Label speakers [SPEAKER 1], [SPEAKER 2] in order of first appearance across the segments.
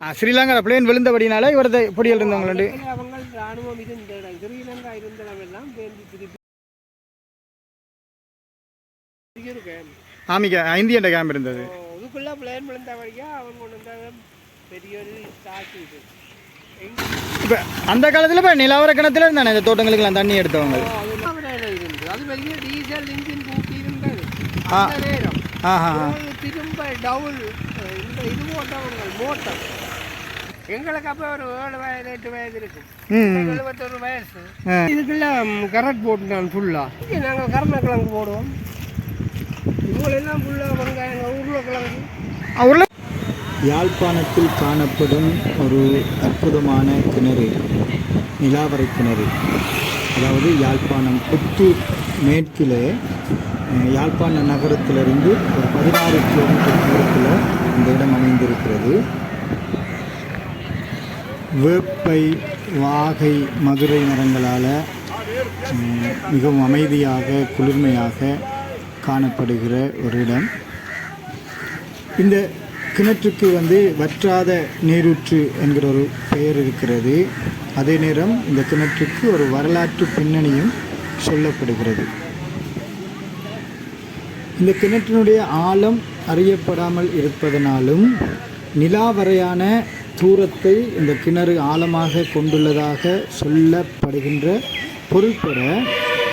[SPEAKER 1] Plane விழுந்தபடினால இவரது பொடியில் இருந்தவங்களுண்டு
[SPEAKER 2] அவர்கள் அவங்க ராணுவம் இருந்த இடம் ஸ்ரீலங்கா இருந்த இடம் எல்லாம் பேருந்து திருப்பி இருக்கேன்
[SPEAKER 1] ஆமிக்கா இந்தியன் கேம்ப் இருந்தது.
[SPEAKER 2] இதுக்குள்ள பிளேன் விழுந்த வழியா அவங்க கொண்டு வந்த பெரிய ஒரு தாக்கி இது. எங்க
[SPEAKER 1] இப்போ அந்த காலத்தில் இப்போ நிலவர கிணத்துல இருந்தானே இந்த தோட்டங்களுக்கெல்லாம் தண்ணி எடுத்தவங்க?
[SPEAKER 2] அது பெரிய டீசல் இன்ஜின் தூக்கி இருந்தது.
[SPEAKER 1] ஆ.
[SPEAKER 2] அந்த நேரம். திரும்ப டவுல் இந்த இது போட்டவங்க மோட்டர் எங்களுக்கு அப்போ ஒரு ஏழு வயது எட்டு வயது இருக்கும்
[SPEAKER 1] ம்.
[SPEAKER 2] எழுபத்தொரு வயசு. இதுக்குள்ள கரட் போட்டுட்டான் ஃபுல்லாக இங்கே நாங்கள் கருணக்கிழங்கு போடுவோம். இவங்களெல்லாம் ஃபுல்லாக வெங்காயம் உருளைக்கிழங்கு
[SPEAKER 1] உருளை
[SPEAKER 3] யாழ்ப்பாணத்தில் காணப்படும் ஒரு அற்புதமான கிணறு நிலாவரை கிணறு. அதாவது யாழ்ப்பாணம் புத்தூர் மேற்கிலே யாழ்ப்பாண நகரத்திலிருந்து ஒரு பதினாறு கிலோமீட்டர் தூரத்தில் இந்த இடம் அமைந்திருக்கிறது. வேப்பை வாகை மதுரை மரங்களால் மிகவும் அமைதியாக குளிர்மையாக காணப்படுகிற ஒரு இடம். இந்த கிணற்றுக்கு வந்து வற்றாத நீரூற்று என்கிற ஒரு பெயர் இருக்கிறது. அதே நேரம் இந்த கிணற்றுக்கு ஒரு வரலாற்று பின்னணியும் சொல்லப்படுகிறது. இந்த கிணற்றினுடைய ஆழம் அறியப்படாமல் இருப்பதனாலும் நிலாவரையான தூரத்தை இந்த கிணறு ஆழமாக கொண்டுள்ளதாக சொல்லப்படுகின்ற பொருள்பட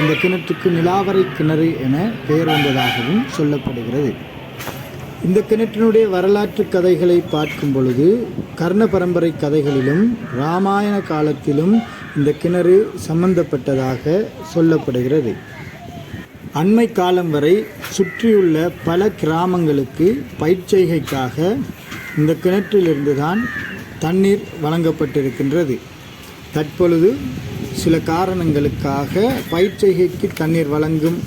[SPEAKER 3] இந்த கிணற்றுக்கு நிலாவரை கிணறு என பெயர் வந்ததாகவும் சொல்லப்படுகிறது. இந்த கிணற்றினுடைய வரலாற்று கதைகளை பார்க்கும் பொழுது கர்ண பரம்பரை கதைகளிலும் இராமாயண காலத்திலும் இந்த கிணறு சம்பந்தப்பட்டதாக சொல்லப்படுகிறது. அண்மை காலம் வரை சுற்றியுள்ள பல கிராமங்களுக்கு பயிர்ச்செய்கைக்காக இந்த கிணற்றிலிருந்து தான் தண்ணீர் வழங்கப்பட்டிருக்கின்றது. தற்பொழுது சில காரணங்களுக்காக பயிர்ச்செய்கைக்கு தண்ணீர் வழங்கும்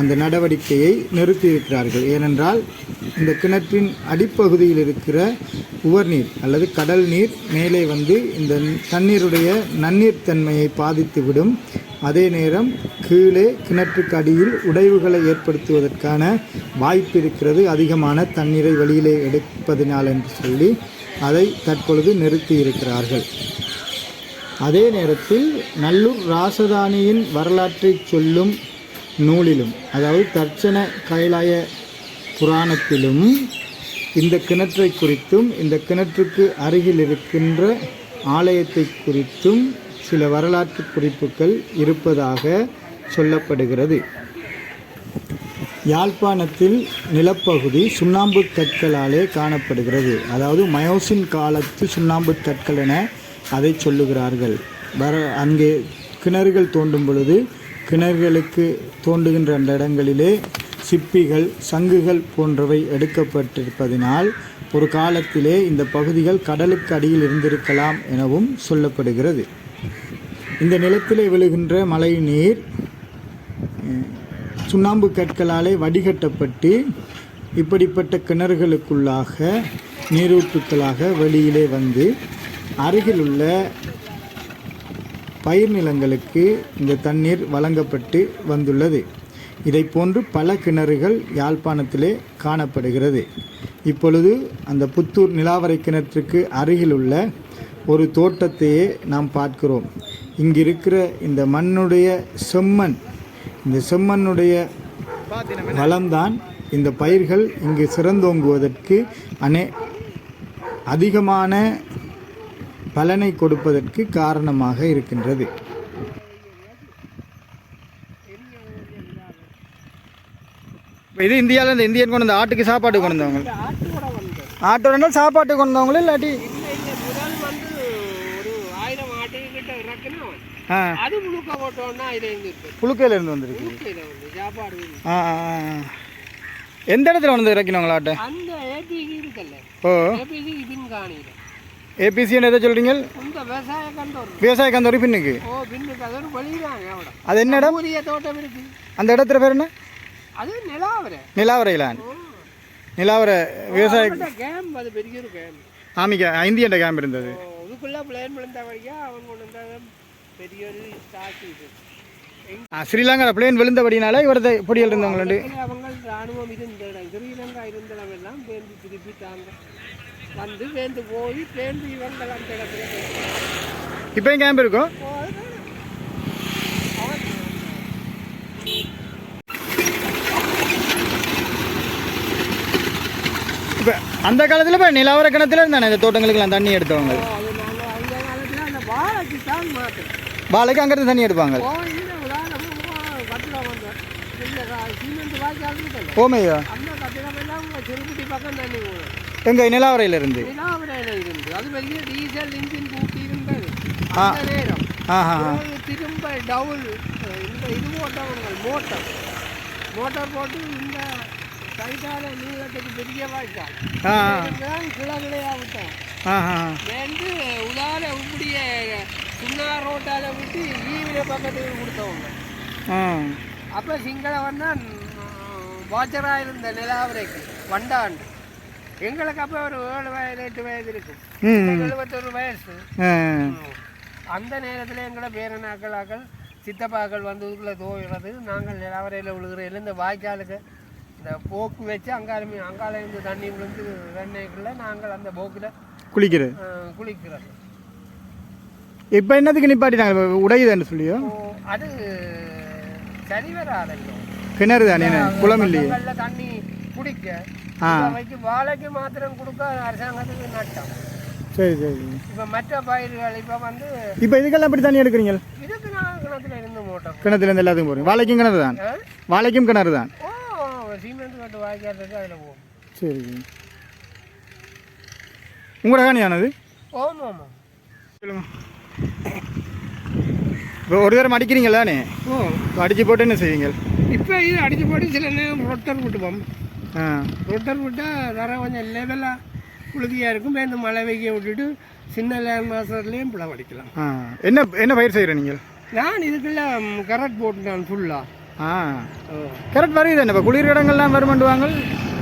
[SPEAKER 3] அந்த நடவடிக்கையை நிறுத்தியிருக்கிறார்கள். ஏனென்றால் இந்த கிணற்றின் அடிப்பகுதியில் இருக்கிற உவர்நீர் அல்லது கடல் நீர் மேலே வந்து இந்த தண்ணீருடைய நன்னீர் தன்மையை பாதித்துவிடும். அதே நேரம் கீழே கிணற்றுக்கு அடியில் உடைவுகளை ஏற்படுத்துவதற்கான வாய்ப்பு இருக்கிறது. அதிகமான தண்ணீரை வெளியிலே எடுப்பதினால் என்று சொல்லி அதை தற்பொழுது நிறுத்தி இருக்கிறார்கள் அதே நேரத்தில் நல்லூர் ராசதானியின் வரலாற்றை சொல்லும் நூலிலும் அதாவது தர்ச்சன கைலாய புராணத்திலும் இந்த கிணற்றை குறித்தும் இந்த கிணற்றுக்கு அருகில் இருக்கின்ற ஆலயத்தை குறித்தும் சில வரலாற்று குறிப்புகள் இருப்பதாக சொல்லப்படுகிறது. யாழ்ப்பாணத்தில் நிலப்பகுதி சுண்ணாம்பு கற்களாலே காணப்படுகிறது. அதாவது மயோசின் காலத்து சுண்ணாம்பு கற்கள் என அதை சொல்லுகிறார்கள். வர அங்கே கிணறுகள் தோண்டும் பொழுது கிணறுகளுக்கு தோண்டுகின்ற அந்த இடங்களிலே சிப்பிகள் சங்குகள் போன்றவை எடுக்கப்பட்டிருப்பதினால் ஒரு காலத்திலே இந்த பகுதிகள் கடலுக்கு அடியில் இருந்திருக்கலாம் எனவும் சொல்லப்படுகிறது. இந்த நிலத்திலே விழுகின்ற மழை நீர் சுண்ணாம்பு கற்களாலே வடிகட்டப்பட்டு இப்படிப்பட்ட கிணறுகளுக்குள்ளாக நீரூற்றுக்களாக வெளியிலே வந்து அருகிலுள்ள பயிர் நிலங்களுக்கு இந்த தண்ணீர் வழங்கப்பட்டு வந்துள்ளது. இதை போன்று பல கிணறுகள் யாழ்ப்பாணத்திலே காணப்படுகிறது. இப்பொழுது அந்த புத்தூர் நிலாவரை கிணற்றுக்கு அருகிலுள்ள ஒரு தோட்டத்தையே நாம் பார்க்கிறோம். இங்கிருக்கிற இந்த மண்ணுடைய செம்மண் இந்த செம்மண்ணுடைய வளம்தான் இந்த பயிர்கள் இங்கு சிறந்தோங்குவதற்கு அனே அதிகமான பலனை கொடுப்பதற்கு காரணமாக இருக்கின்றது.
[SPEAKER 1] இது இந்தியாவில் இந்த இந்தியன் கொண்டு வந்த ஆட்டுக்கு சாப்பாடு கொண்டு வந்தவங்க.
[SPEAKER 2] ஆட்டோட
[SPEAKER 1] சாப்பாட்டு கொண்டு வந்தவங்களும் இல்லாட்டி
[SPEAKER 2] இல்லை இல்லை முதல் வந்து ஒரு ஆயிரம் ஆட்டுக்கிட்ட இறக்குனா
[SPEAKER 1] ஆ
[SPEAKER 2] அது முழுக்க போட்டோன்னா இது எங்க இருக்கு.
[SPEAKER 1] புழுக்கையில இருந்து வந்திருக்கு.
[SPEAKER 2] முழுக்கையில் வந்து சாப்பாடு.
[SPEAKER 1] எந்த இடத்துல வந்து இறக்கினவங்களா ஆட்டை?
[SPEAKER 2] அந்த ஏபிசி இருக்குல்ல.
[SPEAKER 1] ஓ.
[SPEAKER 2] ஏபிசி காணியில்.
[SPEAKER 1] எதை
[SPEAKER 2] இந்த விவசாய கண்டோர்
[SPEAKER 1] விவசாய கந்தோரி பின்னுக்கு.
[SPEAKER 2] ஓ பின்னுக்கு. அது ஒரு
[SPEAKER 1] அது என்ன இடம்?
[SPEAKER 2] சூரிய தோட்டம் இருக்கு.
[SPEAKER 1] அந்த இடத்துல பேர் என்ன?
[SPEAKER 2] அது நிலாவரை.
[SPEAKER 1] நிலாவரையிலான் நிலாவரை விவசாய
[SPEAKER 2] கேம் அது பெரிய ஒரு கேம்
[SPEAKER 1] ஆமிக்கா இந்தியன் கேம்ப் இருந்தது.
[SPEAKER 2] இதுக்குள்ள பிளேன் விழுந்த வழியா அவங்க கொண்டு வந்த பெரிய ஒரு இது.
[SPEAKER 1] ஆ ஸ்ரீலங்கா பிளேன் விழுந்தபடினால இவரது பொடியில் இருந்தவங்களுண்டு
[SPEAKER 2] அவங்க ராணுவம் இருந்த இடம் ஸ்ரீலங்கா இருந்த இடம் எல்லாம் திருப்பி தாங்க வந்து பேந்து போய் பேந்து இவங்கள் அந்த இடத்துல போய்
[SPEAKER 3] இப்போயும் கேம்ப் இருக்கும் இப்போ அந்த காலத்தில் இப்போ நிலவர கிணத்துல இருந்தானே இந்த தோட்டங்களுக்கெல்லாம் தண்ணி எடுத்தவங்க
[SPEAKER 2] அது நாங்கள் அந்த காலத்தில் அந்த வாழைக்கு தான் வாழைக்கு
[SPEAKER 3] பாலைக்கு தண்ணி எடுப்பாங்க. ஓமையா?
[SPEAKER 2] அந்த
[SPEAKER 3] எங்க நிலவரையிலிருந்து?
[SPEAKER 2] இருந்து அது பெரிய டீசல் இன்ஜின் திரும்ப டவுல் இந்த இது போட்டவங்க மோட்டார் மோட்டார் போட்டு இந்த கைதால நீளத்துக்கு பெரிய வாய்க்கா
[SPEAKER 3] ஆ.
[SPEAKER 2] தான் கிளகிளையா விட்டோம் வந்து சுண்ணா ரோட்டால விட்டு ஈவிர பக்கத்துக்கு கொடுத்தவங்க. அப்போ சிங்களவன் தான் வாச்சராக இருந்த நிலாவரைக்கு வண்டாண்டு எங்களுக்கு அப்போ ஒரு ஏழு வயது எட்டு வயது இருக்கும். எழுபத்தொரு வயசு. அந்த நேரத்தில் எங்களை பேரனாக்களாக்கள் சித்தப்பாக்கள் வந்து இதுக்குள்ள தோகிறது நாங்கள் நிலவரையில் விழுகிறதில்ல இந்த வாய்க்காலுக்கு இந்த போக்கு வச்சு அங்காலுமே அங்கால இருந்து தண்ணி விழுந்து வெண்ணைக்குள்ள நாங்கள் அந்த போக்கில்
[SPEAKER 3] குளிக்கிறது.
[SPEAKER 2] குளிக்கிறோம்
[SPEAKER 3] இப்போ என்னத்துக்கு நிப்பாட்டிட்டாங்க? இப்ப உடையுதுன்னு சொல்லியோ?
[SPEAKER 2] அது சரி வராதല്ലോ
[SPEAKER 3] கிணறு தானே குளம் இல்லையே.
[SPEAKER 2] தண்ணி குடிக்க. வைக்க வாழைக்கு மாத்திரம் கொடுக்க அரசாங்கத்துக்கு நட்டம்.
[SPEAKER 3] சரி சரி.
[SPEAKER 2] இப்போ மற்ற பயிர்கள் இப்போ வந்து
[SPEAKER 3] இப்போ இதுக்கெல்லாம் எப்படி தண்ணி எடுக்கிறீங்க?
[SPEAKER 2] இதுக்கு நான் கிணத்துல இருந்து மோட்டர்
[SPEAKER 3] கிணத்துலேருந்து எல்லாத்துக்கும் போகிறீங்க வாழைக்கும் கிணறு தான்? வாழைக்கும் கிணறு தான்.
[SPEAKER 2] ஓ சிமெண்ட் கட்டு வாய்க்காட்டுக்கு அதில் போகும்
[SPEAKER 3] சரி. உங்களோட காணியானது
[SPEAKER 2] ஓம் ஆமாம்
[SPEAKER 3] சொல்லுங்க. இப்போ ஒரு தடவை அடிக்கிறீங்களா தானே
[SPEAKER 2] ஓ.
[SPEAKER 3] அடிச்சு போட்டு என்ன செய்வீங்க?
[SPEAKER 2] இப்போ இது அடிச்சு போட்டு சில நேரம் ரொட்டர் விட்டுப்போம்
[SPEAKER 3] ஆ.
[SPEAKER 2] ரொட்டர் விட்டால் தர கொஞ்சம் லெவலாக புழுதியாக இருக்கும். இந்த மழை வெய்ய விட்டுட்டு சின்ன லேண்ட் மாதத்துலேயும் பிளவு அடிக்கலாம்.
[SPEAKER 3] என்ன என்ன பயிர் செய்கிற நீங்கள்
[SPEAKER 2] நான் இதுக்குள்ள கரெக்ட் போட்டு நான் ஃபுல்லாக
[SPEAKER 3] ஆ. கரெக்ட் வருது என்ன? இப்போ குளிர் இடங்கள்லாம் வருமாண்டுவாங்க?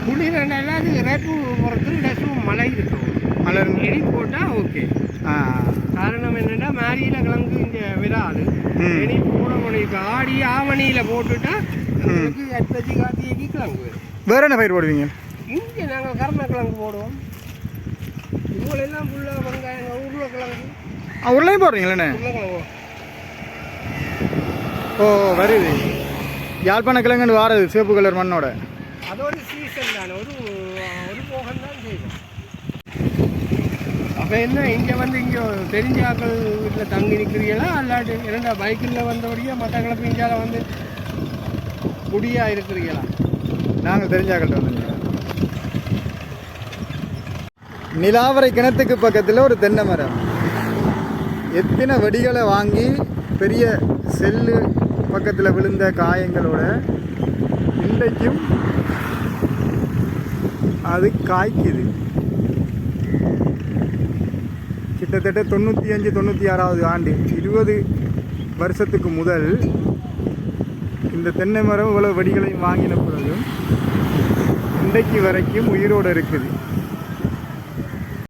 [SPEAKER 2] குளிர் எல்லாம் அது ரேப்பு போகிறது டஸ்ட்டும் மழை இருக்கும்
[SPEAKER 3] மலர்
[SPEAKER 2] எரி போட்டால் ஓகே காரணம் என்னென்னா மேரியில் கிழங்கு இங்கே விராது. இனி போட இப்போ ஆடி ஆவணியில் போட்டுட்டா உங்களுக்கு அற்பத்தி கார்த்திகைக்கு கிழங்கு
[SPEAKER 3] வேற என்ன பயிர் போடுவீங்க?
[SPEAKER 2] இங்கே நாங்கள் கருணக்கிழங்கு போடுவோம். இவங்களெல்லாம் ஃபுல்லாக வெங்காயம் உருளைக்கிழங்கு
[SPEAKER 3] உருளையும் போடுறீங்களே ஓ வருது. யாழ்ப்பாண கிழங்குன்னு வாரது சிவப்பு கலர் மண்ணோட.
[SPEAKER 2] அதோட சீசன் தானே. ஒரு ஒரு போகம் தான் செய்வோம் அப்போ என்ன இங்கே வந்து இங்கே தெரிஞ்ச ஆக்கள் வீட்டில் தங்கி நிற்கிறீங்களா அல்லாட்டு இரண்டா பைக்கில் வந்தபடியே மற்ற கிளப்பு இந்தியாவில் வந்து குடியாக இருக்கிறீங்களா?
[SPEAKER 3] நாங்கள் தெரிஞ்சாக்கள்கிட்ட வந்துங்க. நிலாவரை கிணத்துக்கு பக்கத்தில் ஒரு தென்னை மரம். எத்தனை வெடிகளை வாங்கி பெரிய செல்லு பக்கத்தில் விழுந்த காயங்களோட இன்றைக்கும் அது காய்க்குது. கிட்டத்தட்ட தொண்ணூற்றி அஞ்சு தொண்ணூற்றி ஆறாவது ஆண்டு இருபது வருஷத்துக்கு முதல் இந்த தென்னை மரம் இவ்வளவு வெடிகளையும் வாங்கின பிறகும் இன்றைக்கு வரைக்கும் உயிரோடு இருக்குது.